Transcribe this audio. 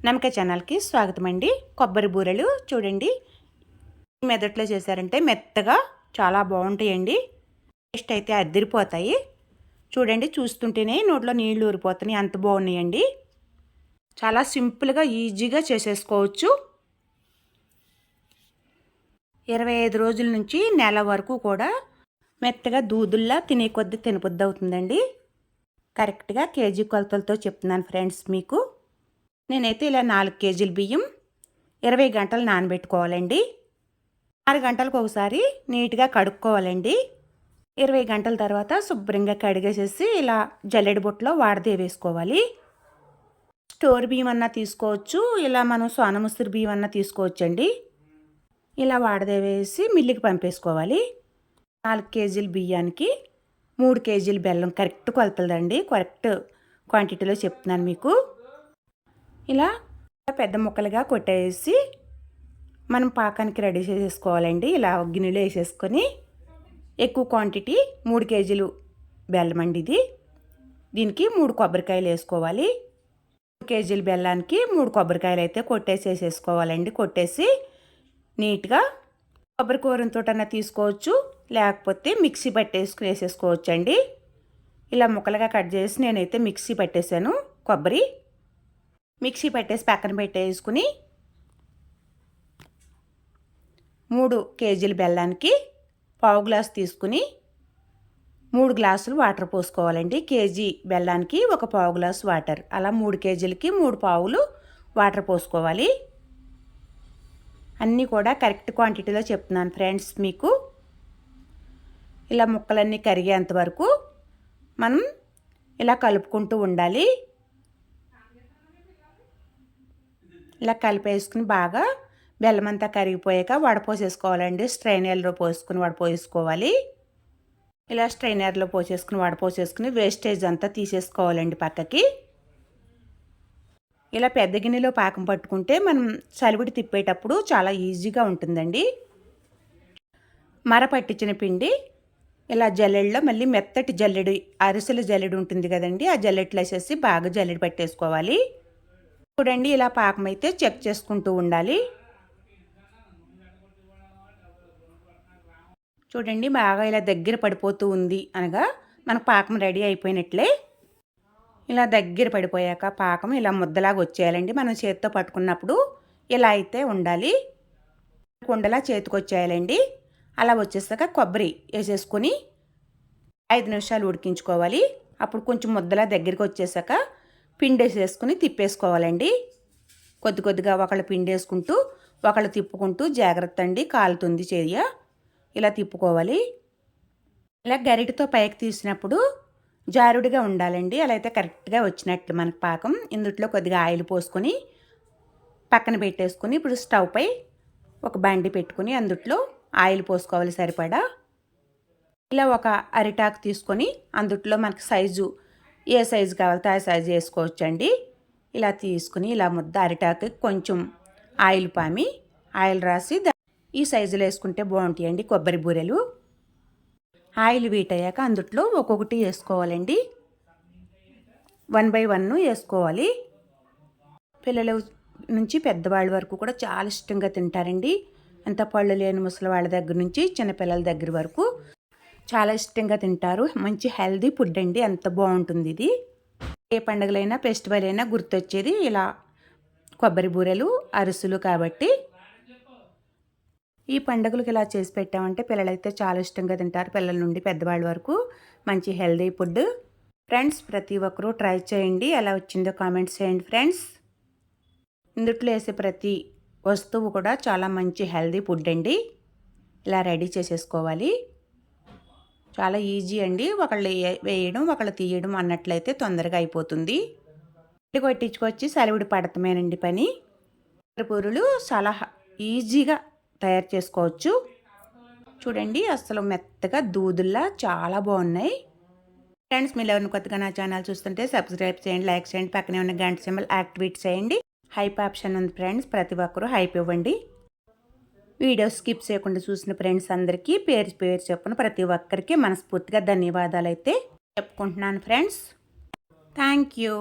నమ్మక ఛానల్కి స్వాగతం అండి కొబ్బరి బూరెలు చూడండి. మెదట్లో చేశారంటే మెత్తగా చాలా బాగుంటాయండి. టేస్ట్ అయితే అద్దరిపోతాయి చూడండి చూస్తుంటేనే నోట్లో నీళ్ళు ఊరిపోతున్నాయి. అంత బాగున్నాయండి. చాలా సింపుల్గా ఈజీగా చేసేసుకోవచ్చు. ఇరవై ఐదు రోజుల నుంచి నెల వరకు కూడా మెత్తగా దూదుల్లా తినే కొద్దీ తినబుద్ది అవుతుందండి కరెక్ట్గా కేజీ కొలతలతో చెప్తున్నాను ఫ్రెండ్స్ మీకు. నేనైతే ఇలా నాలుగు కేజీల బియ్యం ఇరవై గంటలు నానబెట్టుకోవాలండి. ఆరు గంటలకు ఒకసారి నీట్గా కడుక్కోవాలండి. ఇరవై గంటల తర్వాత శుభ్రంగా కడిగేసేసి ఇలా జల్లెడ బుట్టలో వాడదే వేసుకోవాలి. స్టోర్ బియ్యం అన్నా తీసుకోవచ్చు ఇలా మనం సోనముసిరి బియ్యం అన్నా తీసుకోవచ్చండి. ఇలా వాడదే వేసి మిల్లికి పంపేసుకోవాలి. నాలుగు కేజీల బియ్యానికి మూడు కేజీల బెల్లం. కరెక్ట్ కొలతలదండి. కరెక్ట్ క్వాంటిటీలో చెప్తున్నాను మీకు. ఇలా పెద్ద ముక్కలుగా కొట్టేసి మనం పాకానికి రెడీ చేసేసుకోవాలండి. ఇలా గిన్నెలో వేసేసుకొని ఎక్కువ క్వాంటిటీ మూడు కేజీలు బెల్లం అండి ఇది. దీనికి మూడు కొబ్బరికాయలు వేసుకోవాలి. మూడు కేజీల బెల్లానికి మూడు కొబ్బరికాయలు అయితే కొట్టేసి వేసేసుకోవాలండి. కొట్టేసి నీట్గా కొబ్బరి కూరతోటన్నా తీసుకోవచ్చు లేకపోతే మిక్సీ పట్టేసుకుని వేసేసుకోవచ్చు అండి ఇలా ముక్కలుగా కట్ చేసి నేనైతే మిక్సీ పట్టేశాను కొబ్బరి మిక్సీ పెట్టేసి పక్కన పెట్టేసుకుని మూడు కేజీల బెల్లానికి పావు గ్లాస్ తీసుకుని మూడు గ్లాసులు వాటర్ పోసుకోవాలండి. కేజీ బెల్లానికి ఒక పావు గ్లాసు వాటర్. అలా మూడు కేజీలకి మూడు పావులు వాటర్ పోసుకోవాలి. అన్నీ కూడా కరెక్ట్ క్వాంటిటీలో చెప్తున్నాను ఫ్రెండ్స్ మీకు. ఇలా ముక్కలన్నీ కరిగేంత వరకు మనం ఇలా కలుపుకుంటూ ఉండాలి. ఇలా కలిపేసుకుని బాగా బెల్లం అంతా కరిగిపోయాక వడపోసేసుకోవాలండి స్ట్రైనర్లో పోసుకుని వడపోసుకోవాలి ఇలా స్ట్రైనర్లో పోసేసుకుని వడపోసేసుకుని వేస్టేజ్ అంతా తీసేసుకోవాలండి పక్కకి. ఇలా పెద్ద గిన్నెలో పాకం పట్టుకుంటే మనం చలివిడి తిప్పేటప్పుడు చాలా ఈజీగా ఉంటుందండి. మర పట్టించిన పిండి ఇలా జల్లెడలో మళ్ళీ మెత్తటి జల్లెడు అరిసెల జల్లెడు ఉంటుంది కదండి ఆ జల్లెట్లు వేసేసి బాగా జల్లెడు పట్టేసుకోవాలి. చూడండి ఇలా పాకం అయితే చెక్ చేసుకుంటూ ఉండాలి. చూడండి బాగా ఇలా దగ్గర పడిపోతూ ఉంది అనగా మన పాకం రెడీ అయిపోయినట్లే. ఇలా దగ్గర పడిపోయాక పాకం ఇలా ముద్దలాగా వచ్చేయాలండి. మనం చేతితో పట్టుకున్నప్పుడు ఇలా అయితే ఉండాలి. కుండలా చేతికి వచ్చేయాలండి. అలా వచ్చేసాక కొబ్బరి వేసేసుకొని ఐదు నిమిషాలు ఉడికించుకోవాలి. అప్పుడు కొంచెం ముద్దలా దగ్గరికి వచ్చేసాక పిండి వేసేసుకుని తిప్పేసుకోవాలండి. కొద్ది కొద్దిగా ఒకళ్ళు పిండి వేసుకుంటూ ఒకళ్ళు తిప్పుకుంటూ జాగ్రత్త అండి. కాలుతుంది చేయ ఇలా తిప్పుకోవాలి. ఇలా గరిటతో పైకి తీసినప్పుడు జారుడిగా ఉండాలండి. అలా అయితే కరెక్ట్గా వచ్చినట్లు మనకు పాకం. ఇందుట్లో కొద్దిగా ఆయిల్ పోసుకొని పక్కన పెట్టేసుకొని ఇప్పుడు స్టవ్ పై ఒక బండి పెట్టుకుని అందుట్లో ఆయిల్ పోసుకోవాలి సరిపడా. ఇలా ఒక అరిటాకు తీసుకొని అందుట్లో మనకు సైజు ఏ సైజు కావాలితే ఆ సైజు వేసుకోవచ్చండి. ఇలా తీసుకుని ఇలా ముద్ద అరిటాకు కొంచెం ఆయిల్ పామి ఆయిల్ రాసి ఈ సైజులో వేసుకుంటే బాగుంటాయండి కొబ్బరి బూరెలు. ఆయిల్ వీట్ అయ్యాక అందుట్లో ఒక్కొక్కటి వేసుకోవాలండి. వన్ బై వన్ వేసుకోవాలి. పిల్లల నుంచి పెద్దవాళ్ళ వరకు కూడా చాలా ఇష్టంగా తింటారండి. అంత పళ్ళు లేని ముసలి వాళ్ళ దగ్గర నుంచి చిన్నపిల్లల దగ్గర వరకు చాలా ఇష్టంగా తింటారు. మంచి హెల్దీ ఫుడ్ అండి. అంత బాగుంటుంది ఇది. ఏ పండుగలైనా ఫెస్టివల్ అయినా గుర్తొచ్చేది ఇలా కొబ్బరి బూరెలు అరుసులు కాబట్టి ఈ పండుగలకు ఇలా చేసి పెట్టామంటే పిల్లలైతే చాలా ఇష్టంగా తింటారు. పిల్లల నుండి పెద్దవాళ్ళ వరకు మంచి హెల్దీ ఫుడ్. ఫ్రెండ్స్ ప్రతి ఒక్కరూ ట్రై చేయండి. ఎలా వచ్చిందో కామెంట్స్ చేయండి ఫ్రెండ్స్. ఇందుట్లో వేసే ప్రతి వస్తువు కూడా చాలా మంచి హెల్దీ ఫుడ్ అండి. ఇలా రెడీ చేసేసుకోవాలి. చాలా ఈజీ అండి. ఒకళ్ళు వేయడం ఒకళ్ళు తీయడం అన్నట్లయితే తొందరగా అయిపోతుంది. కొట్టించుకొచ్చి సెలవుడి పడతమేనండి పని. పూరులు చాలా ఈజీగా తయారు చేసుకోవచ్చు. చూడండి అసలు మెత్తగా దూదుల్లా చాలా బాగున్నాయి. ఫ్రెండ్స్ మీరు ఎవరిని కొత్తగా నా ఛానల్ చూస్తుంటే సబ్స్క్రైబ్ చేయండి లైక్ చేయండి. పక్కనే ఉన్న గంట సింబల్ యాక్టివేట్ చేయండి. హైప్ ఆప్షన్ ఉంది ఫ్రెండ్స్ ప్రతి ఒక్కరూ హైప్ ఇవ్వండి. వీడియో స్కిప్ చేయకుండా చూసిన ఫ్రెండ్స్ అందరికీ పేరు పేరు చెప్పున ప్రతి ఒక్కరికి మనస్ఫూర్తిగా ధన్యవాదాలు అయితే చెప్పుకుంటున్నాను ఫ్రెండ్స్. Thank you.